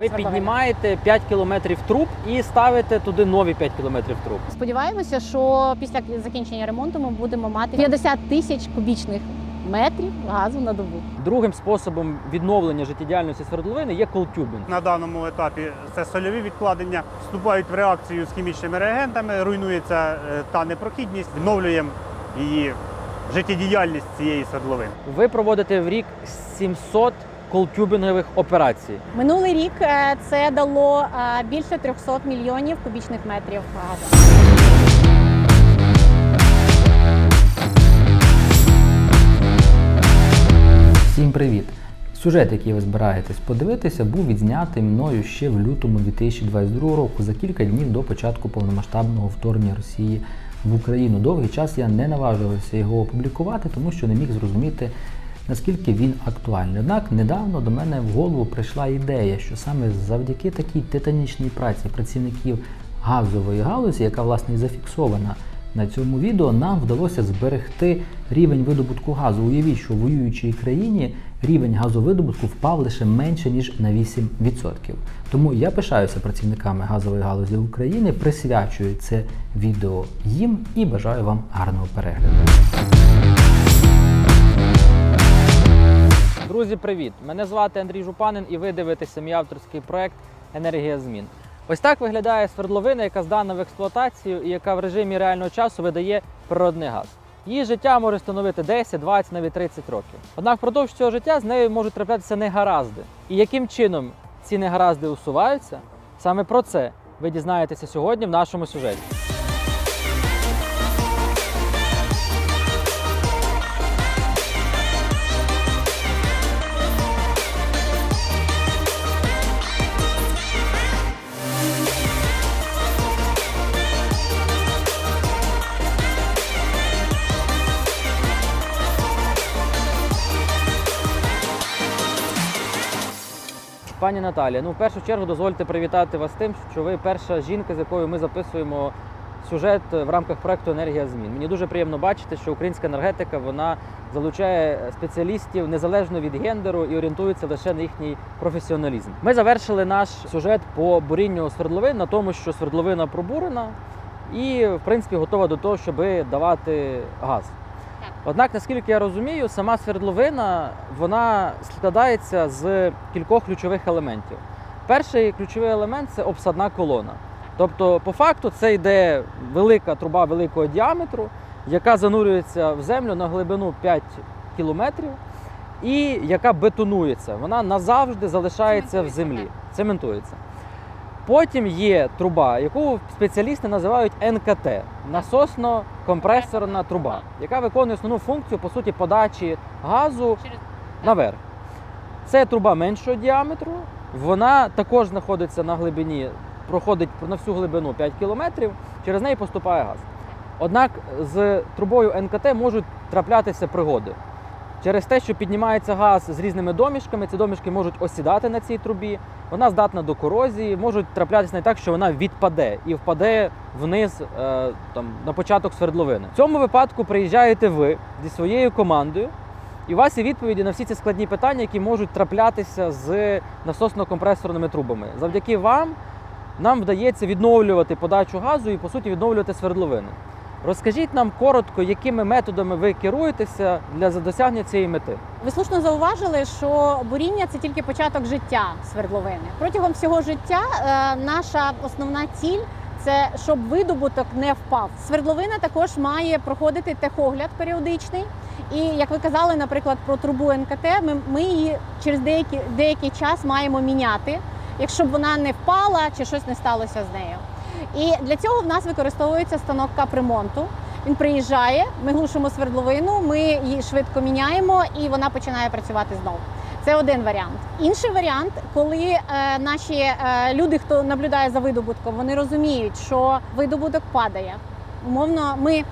Ви піднімаєте 5 кілометрів труб і ставите туди нові 5 кілометрів труб. Сподіваємося, що після закінчення ремонту ми будемо мати 50 тисяч кубічних метрів газу на добу. Другим способом відновлення життєдіяльності свердловини є колтюбінг. На даному етапі це сольові відкладення, вступають в реакцію з хімічними реагентами, руйнується е, та непрохідність, відновлюємо її життєдіяльність цієї свердловини. Ви проводите в рік 700 колтюбінгових операцій. Минулий рік е, це дало е, більше 300 мільйонів кубічних метрів газу. Всім привіт! Сюжет, який ви збираєтесь подивитися, був відзнятий мною ще в лютому 2022 року, за кілька днів до початку повномасштабного вторгнення Росії в Україну. Довгий час я не наважувався його опублікувати, тому що не міг зрозуміти, наскільки він актуальний. Однак недавно до мене в голову прийшла ідея, що саме завдяки такій титанічній праці працівників газової галузі, яка власне і зафіксована на цьому відео нам вдалося зберегти рівень видобутку газу. Уявіть, що в воюючій країні рівень газовидобутку впав лише менше ніж на 8%. Тому я пишаюся працівниками газової галузі України, присвячую це відео їм і бажаю вам гарного перегляду. Друзі, привіт! Мене звати Андрій Жупанин, і ви дивитеся мій авторський проект Енергія змін. Ось так виглядає свердловина, яка здана в експлуатацію і яка в режимі реального часу видає природний газ. Її життя може становити 10, 20, навіть 30 років. Однак впродовж цього життя з нею можуть траплятися негаразди. І яким чином ці негаразди усуваються? Саме про це ви дізнаєтеся сьогодні в нашому сюжеті. Пані Наталія, ну в першу чергу дозвольте привітати вас тим, що ви перша жінка, з якою ми записуємо сюжет в рамках проекту Енергія змін. Мені дуже приємно бачити, що українська енергетика вона залучає спеціалістів незалежно від гендеру і орієнтується лише на їхній професіоналізм. Ми завершили наш сюжет по бурінню свердловин на тому, що свердловина пробурена і, в принципі, готова до того, щоб давати газ. Однак, наскільки я розумію, сама свердловина вона складається з кількох ключових елементів. Перший ключовий елемент це обсадна колона. Тобто, по факту, це йде велика труба великого діаметру, яка занурюється в землю на глибину 5 кілометрів і яка бетонується. Вона назавжди залишається в землі, цементується. Потім є труба, яку спеціалісти називають НКТ насосно-компресорна труба, яка виконує основну функцію по суті подачі газу наверх. Це труба меншого діаметру. Вона також знаходиться на глибині, проходить на всю глибину 5 кілометрів, через неї поступає газ. Однак з трубою НКТ можуть траплятися пригоди. Через те, що піднімається газ з різними домішками, ці домішки можуть осідати на цій трубі, вона здатна до корозії, можуть траплятися не так, що вона відпаде і впаде вниз е, там, на початок свердловини. В цьому випадку приїжджаєте ви зі своєю командою, і у вас є відповіді на всі ці складні питання, які можуть траплятися з насосно-компресорними трубами. Завдяки вам нам вдається відновлювати подачу газу і, по суті, відновлювати свердловини. Розкажіть нам коротко, якими методами ви керуєтеся для досягнення цієї мети. Ви слушно зауважили, що буріння це тільки початок життя свердловини. Протягом всього життя е, наша основна ціль це щоб видобуток не впав. Свердловина також має проходити техогляд періодичний. І як ви казали, наприклад, про трубу НКТ, ми, ми її через деякий, деякий час маємо міняти, якщо б вона не впала чи щось не сталося з нею. І для цього в нас використовується станок капремонту. Він приїжджає, ми глушимо свердловину, ми її швидко міняємо і вона починає працювати знову. Це один варіант. Інший варіант, коли е, наші е, люди, хто наблюдає за видобутком, вони розуміють, що видобуток падає. Умовно, ми е,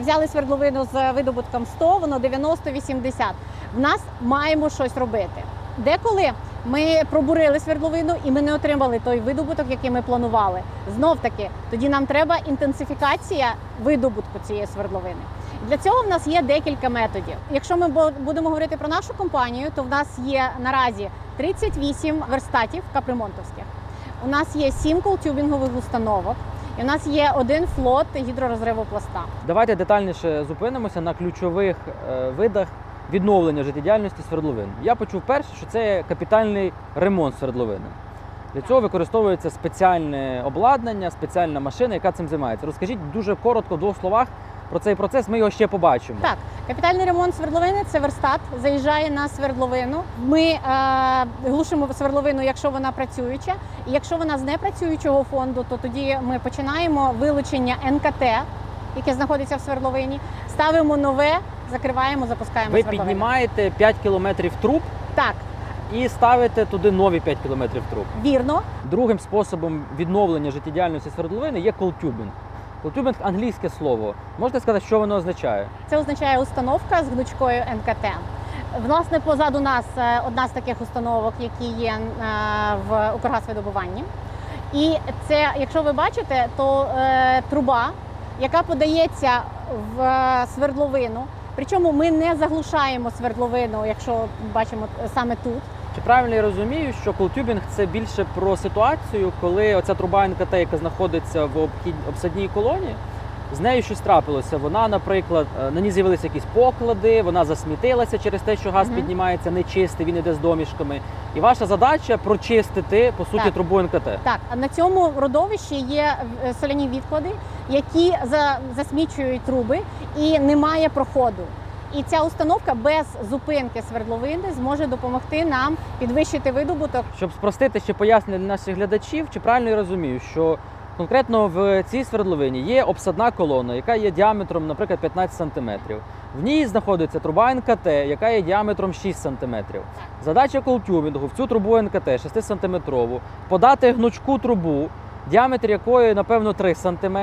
взяли свердловину з видобутком 100, воно 90-80. В нас маємо щось робити. Деколи ми пробурили свердловину і ми не отримали той видобуток, який ми планували. Знов таки, тоді нам треба інтенсифікація видобутку цієї свердловини. Для цього в нас є декілька методів. Якщо ми будемо говорити про нашу компанію, то в нас є наразі 38 верстатів капремонтовських. У нас є 7 колтюбінгових установок, і у нас є один флот гідророзриву пласта. Давайте детальніше зупинимося на ключових е, видах відновлення життєдіяльності свердловин. Я почув перше, що це капітальний ремонт свердловини. Для цього використовується спеціальне обладнання, спеціальна машина, яка цим займається. Розкажіть дуже коротко в двох словах про цей процес. Ми його ще побачимо. Так, капітальний ремонт свердловини це верстат, заїжджає на свердловину. Ми е, глушимо свердловину, якщо вона працююча. І якщо вона з непрацюючого фонду, то тоді ми починаємо вилучення НКТ, яке знаходиться в свердловині, ставимо нове, закриваємо, запускаємо Ви свердловину. піднімаєте 5 кілометрів труб Так, і ставите туди нові 5 кілометрів труб. вірно. Другим способом відновлення життєдіяльності свердловини є колтюбінг. Колтюбінг англійське слово. Можете сказати, що воно означає? Це означає установка з гнучкою НКТ. Власне, позаду нас е, одна з таких установок, які є е, в Укргазвидобуванні. І це, якщо ви бачите, то е, труба, яка подається в е, свердловину. Причому ми не заглушаємо свердловину, якщо бачимо саме тут. Чи правильно я розумію, що колтюбінг це більше про ситуацію, коли оця труба НКТ, яка знаходиться в обхід обсадній колоні, з нею щось трапилося. Вона, наприклад, е, на ній з'явилися якісь поклади, вона засмітилася через те, що газ Мгм. піднімається нечистий, він іде з домішками. І ваша задача прочистити по суті Так. трубу НКТ. Так, а на цьому родовищі є е, соляні відклади, які за, засмічують труби і немає проходу. І ця установка без зупинки свердловини зможе допомогти нам підвищити видобуток. Щоб спростити ще пояснення для наших глядачів, чи правильно я розумію, що конкретно в цій свердловині є обсадна колона, яка є діаметром, наприклад, 15 см. В ній знаходиться труба НКТ, яка є діаметром 6 см. Задача колтюбінгу в цю трубу НКТ 6 см подати гнучку трубу, діаметр якої, напевно, 3 см.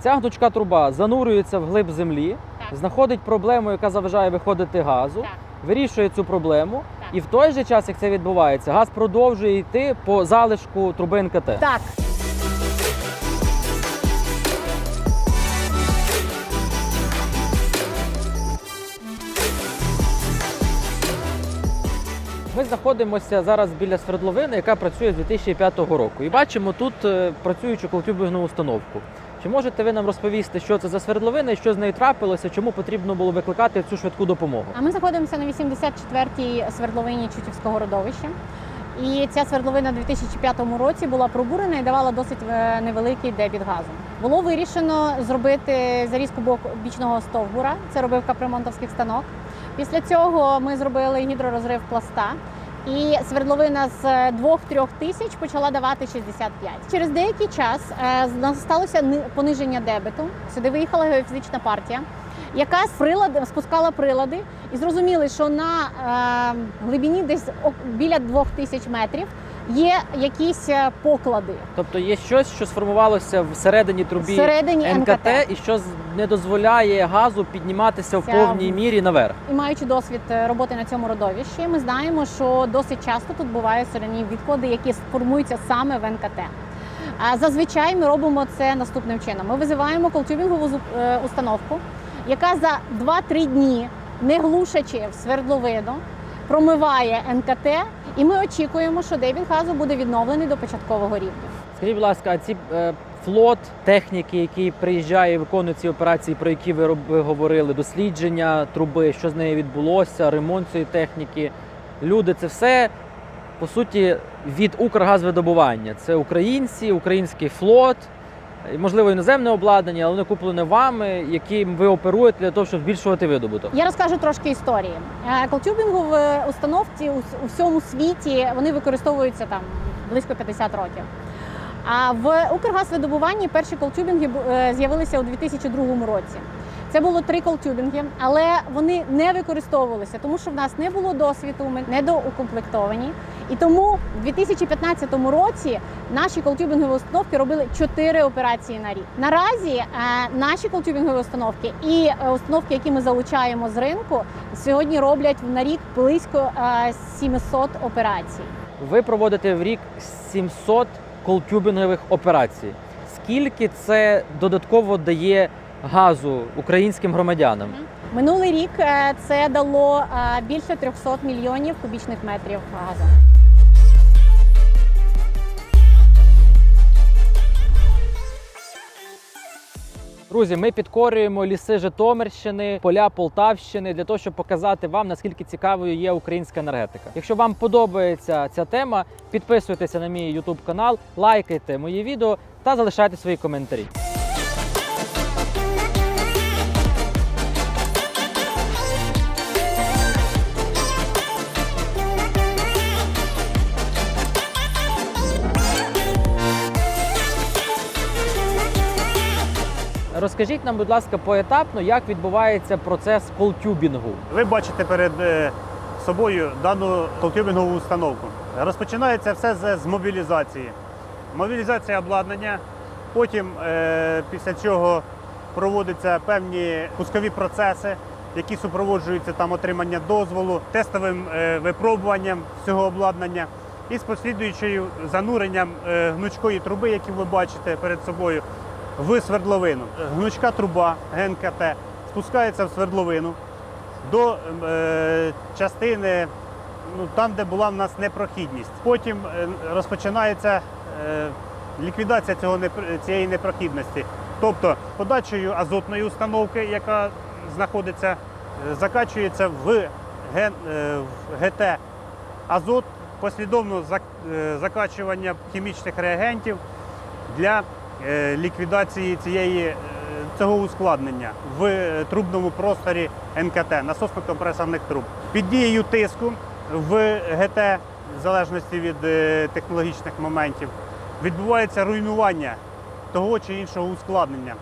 Ця гнучка труба занурюється в глиб землі, знаходить проблему, яка заважає виходити газу, вирішує цю проблему. І в той же час, як це відбувається, газ продовжує йти по залишку труби НКТ. Так, Ми знаходимося зараз біля свердловини, яка працює з 2005 року. І бачимо тут е, працюючу колтюбігну установку. Чи можете ви нам розповісти, що це за свердловина і що з нею трапилося, чому потрібно було викликати цю швидку допомогу? а ми знаходимося на 84-й свердловині Чутівського родовища. І ця свердловина у 2005 році була пробурена і давала досить е, невеликий дебіт газу. Було вирішено зробити зарізку бічного стовбура. Це робив капремонтовський станок. Після цього ми зробили гідророзрив пласта. І свердловина з 2-3 тисяч почала давати 65. Через деякий час е, сталося пониження дебету. Сюди виїхала геофізична партія, яка спускала прилади, і зрозуміли, що на е, глибині десь біля 2 тисяч метрів є якісь е, поклади Тобто є щось, що сформувалося всередині трубі всередині НКТ, НКТ. і що не дозволяє газу підніматися в Ця- повній мірі наверх. І маючи досвід е, роботи на цьому родовищі, ми знаємо, що досить часто тут бувають соляні відклади, які сформуються саме в НКТ. А зазвичай ми робимо це наступним чином: ми визиваємо колтюбінгову е, установку, яка за 2-3 дні, не глушачи в свердловину, промиває НКТ, і ми очікуємо, що дебіт газу буде відновлений до початкового рівня. Скажіть, будь ласка, а ці е, флот техніки, який приїжджає і виконує ці операції, про які ви, ви говорили, дослідження труби, що з нею відбулося, ремонт цієї техніки, люди, це все по суті від Укргазвидобування. Це українці, український флот, можливо, іноземне обладнання, але воно куплене вами, яким ви оперуєте для того, щоб збільшувати видобуток. Я розкажу трошки історії. Колтюбінгу в установці у всьому світі вони використовуються там близько 50 років. А в Укргазвидобуванні перші колтюбінги е, з'явилися у 2002 році. Це було три колтюбінги, але вони не використовувалися, тому що в нас не було досвіду, ми недоукомплектовані. І тому в 2015 році наші колтюбінгові установки робили чотири операції на рік. Наразі е, наші колтюбінгові установки і е, установки, які ми залучаємо з ринку, сьогодні роблять на рік близько е, 700 операцій. Ви проводите в рік 700 колтюбінгових операцій. Скільки це додатково дає газу українським громадянам? Минулий рік е, це дало е, більше 300 мільйонів кубічних метрів газу. Друзі, ми підкорюємо ліси Житомирщини, поля Полтавщини для того, щоб показати вам наскільки цікавою є українська енергетика. Якщо вам подобається ця тема, підписуйтеся на мій YouTube канал, лайкайте мої відео та залишайте свої коментарі. Розкажіть нам, будь ласка, поетапно, як відбувається процес колтюбінгу. Ви бачите перед е, собою дану колтюбінгову установку. Розпочинається все з, мобілізації. Мобілізація обладнання, потім е, після чого проводяться певні пускові процеси, які супроводжуються там отримання дозволу, тестовим е, випробуванням цього обладнання і з послідуючою зануренням гнучкої труби, які ви бачите перед собою, в свердловину. Гнучка труба ГНКТ спускається в свердловину до е, частини, ну, там, де була в нас непрохідність. Потім е, розпочинається е, ліквідація цього, цієї непрохідності. Тобто подачею азотної установки, яка знаходиться, е, закачується в, ген, е, в ГТ азот, послідовно е, закачування хімічних реагентів для ліквідації цієї, е, цього ускладнення в е, трубному просторі НКТ, насосно-компресорних труб. Під дією тиску в ГТ, в залежності від е, технологічних моментів, відбувається руйнування того чи іншого ускладнення.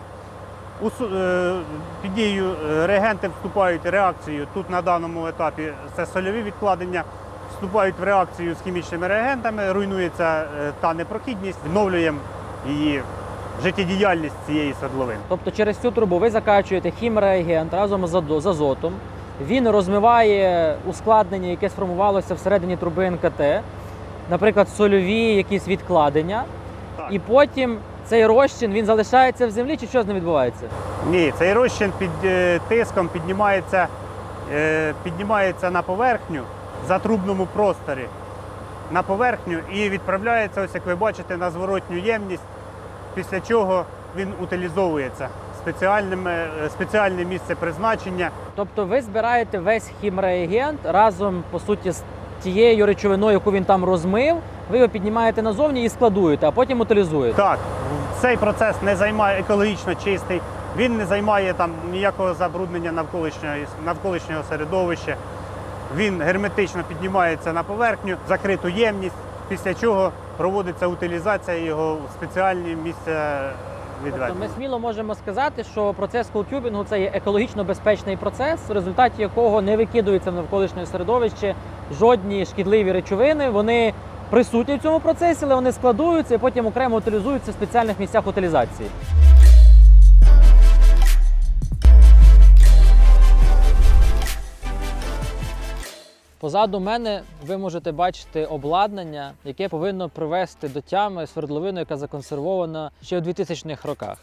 Е, Під дією е, реагенти вступають в реакцію. Тут на даному етапі це сольові відкладення. Вступають в реакцію з хімічними реагентами, руйнується е, та непрохідність, відновлюємо її життєдіяльність цієї свердловини. Тобто через цю трубу ви закачуєте хімреагент разом з азотом. Він розмиває ускладнення, яке сформувалося всередині труби НКТ, наприклад, сольові якісь відкладення. Так. І потім цей розчин він залишається в землі, чи що з ним відбувається? Ні, цей розчин під е, тиском піднімається, е, піднімається на поверхню за трубному просторі на поверхню і відправляється, ось як ви бачите, на зворотню ємність, після чого він утилізовується. Е, спеціальне місце призначення. Тобто ви збираєте весь хімреагент разом, по суті, з тією речовиною, яку він там розмив, ви його піднімаєте назовні і складуєте, а потім утилізуєте. Так, цей процес не займає екологічно чистий, він не займає там ніякого забруднення навколишнього, навколишнього середовища. Він герметично піднімається на поверхню, закриту ємність, після чого проводиться утилізація його в спеціальні місця Тобто відведення. ми сміло можемо сказати, що процес колтюбінгу це є екологічно безпечний процес, в результаті якого не викидується в навколишнє середовище жодні шкідливі речовини. Вони присутні в цьому процесі, але вони складуються і потім окремо утилізуються в спеціальних місцях утилізації. Позаду мене ви можете бачити обладнання, яке повинно привести до тями свердловину, яка законсервована ще у 2000-х роках.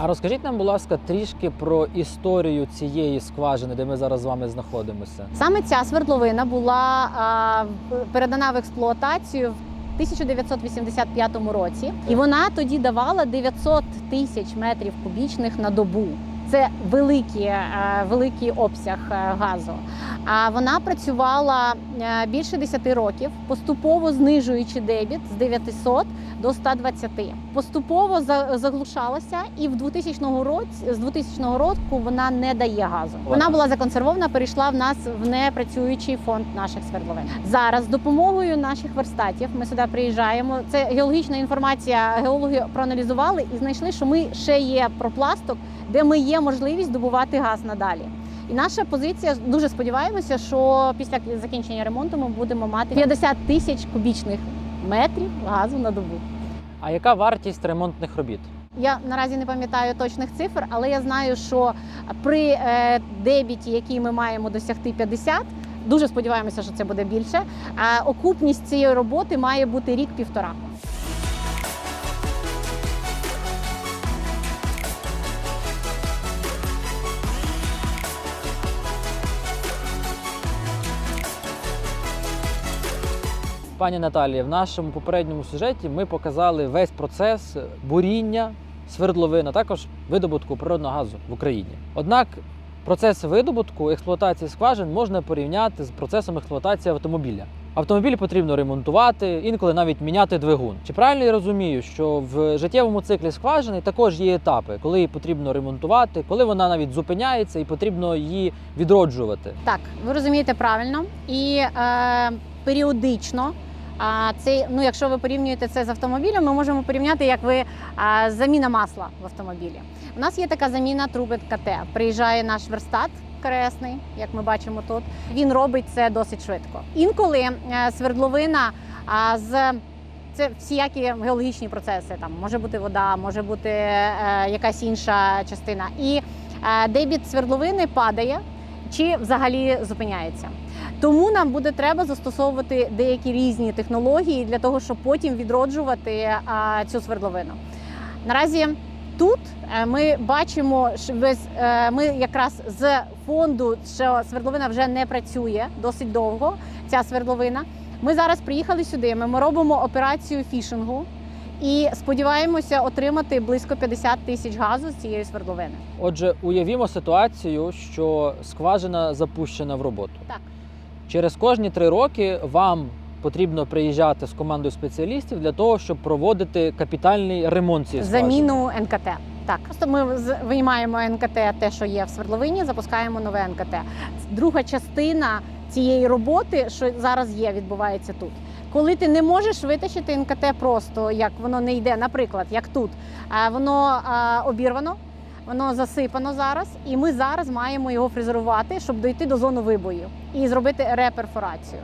А розкажіть нам, будь ласка, трішки про історію цієї скважини, де ми зараз з вами знаходимося. Саме ця свердловина була а, передана в експлуатацію в 1985 році, і вона тоді давала 900 тисяч метрів кубічних на добу. Це великий, е, великий обсяг е, газу. А вона працювала е, більше 10 років, поступово знижуючи дебіт з 900 до 120. Поступово за- заглушалася, і в 2000 році з 2000 року вона не дає газу. Вона була законсервована, перейшла в нас в непрацюючий фонд наших свердловин. Зараз з допомогою наших верстатів ми сюди приїжджаємо. Це геологічна інформація. Геологи проаналізували і знайшли, що ми ще є пропласток, де ми є можливість добувати газ надалі. І наша позиція дуже сподіваємося, що після закінчення ремонту ми будемо мати 50 тисяч кубічних метрів газу на добу. А яка вартість ремонтних робіт? Я наразі не пам'ятаю точних цифр, але я знаю, що при е, дебіті, який ми маємо досягти 50, дуже сподіваємося, що це буде більше. А окупність цієї роботи має бути рік-півтора. Пані Наталія, в нашому попередньому сюжеті ми показали весь процес буріння свердловин, також видобутку природного газу в Україні. Однак процес видобутку експлуатації скважин можна порівняти з процесом експлуатації автомобіля. Автомобіль потрібно ремонтувати, інколи навіть міняти двигун. Чи правильно я розумію, що в життєвому циклі скважини також є етапи, коли її потрібно ремонтувати, коли вона навіть зупиняється і потрібно її відроджувати? Так, ви розумієте правильно. І е, періодично. А це, ну, якщо ви порівнюєте це з автомобілем, ми можемо порівняти, як ви а, заміна масла в автомобілі. У нас є така заміна труб КТ. Приїжджає наш верстат кресний, як ми бачимо тут. Він робить це досить швидко. Інколи е, свердловина а, з це всіякі геологічні процеси. Там може бути вода, може бути е, якась інша частина. І е, дебіт свердловини падає чи взагалі зупиняється. Тому нам буде треба застосовувати деякі різні технології для того, щоб потім відроджувати цю свердловину. Наразі тут е, ми бачимо, що без е, ми якраз з фонду, що свердловина вже не працює досить довго. Ця свердловина. Ми зараз приїхали сюди. Ми робимо операцію фішингу і сподіваємося отримати близько 50 тисяч газу з цієї свердловини. Отже, уявімо ситуацію, що скважина запущена в роботу. Так. Через кожні три роки вам потрібно приїжджати з командою спеціалістів для того, щоб проводити капітальний ремонт цієї скважини. Заміну НКТ. Так, просто ми виймаємо НКТ, те, що є в свердловині, запускаємо нове НКТ. Друга частина цієї роботи, що зараз є, відбувається тут. Коли ти не можеш витащити НКТ просто як воно не йде, наприклад, як тут, а воно обірвано, воно засипано зараз, і ми зараз маємо його фрезерувати, щоб дойти до зони вибою і зробити реперфорацію.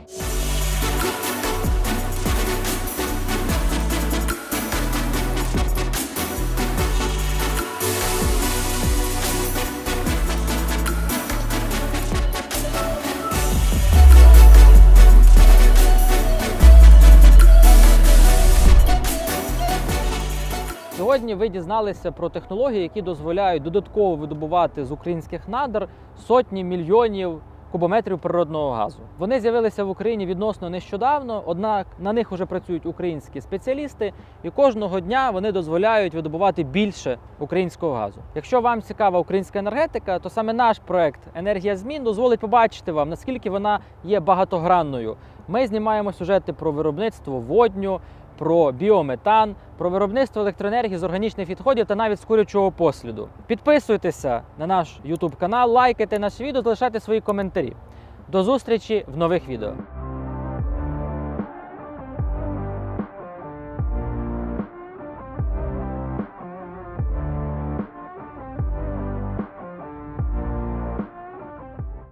Сьогодні ви дізналися про технології, які дозволяють додатково видобувати з українських надр сотні мільйонів кубометрів природного газу. Вони з'явилися в Україні відносно нещодавно, однак на них вже працюють українські спеціалісти, і кожного дня вони дозволяють видобувати більше українського газу. Якщо вам цікава українська енергетика, то саме наш проект Енергія змін дозволить побачити вам, наскільки вона є багатогранною. Ми знімаємо сюжети про виробництво водню, про біометан, про виробництво електроенергії з органічних відходів та навіть з курячого посліду. Підписуйтеся на наш YouTube канал, лайкайте наше відео, залишайте свої коментарі. До зустрічі в нових відео.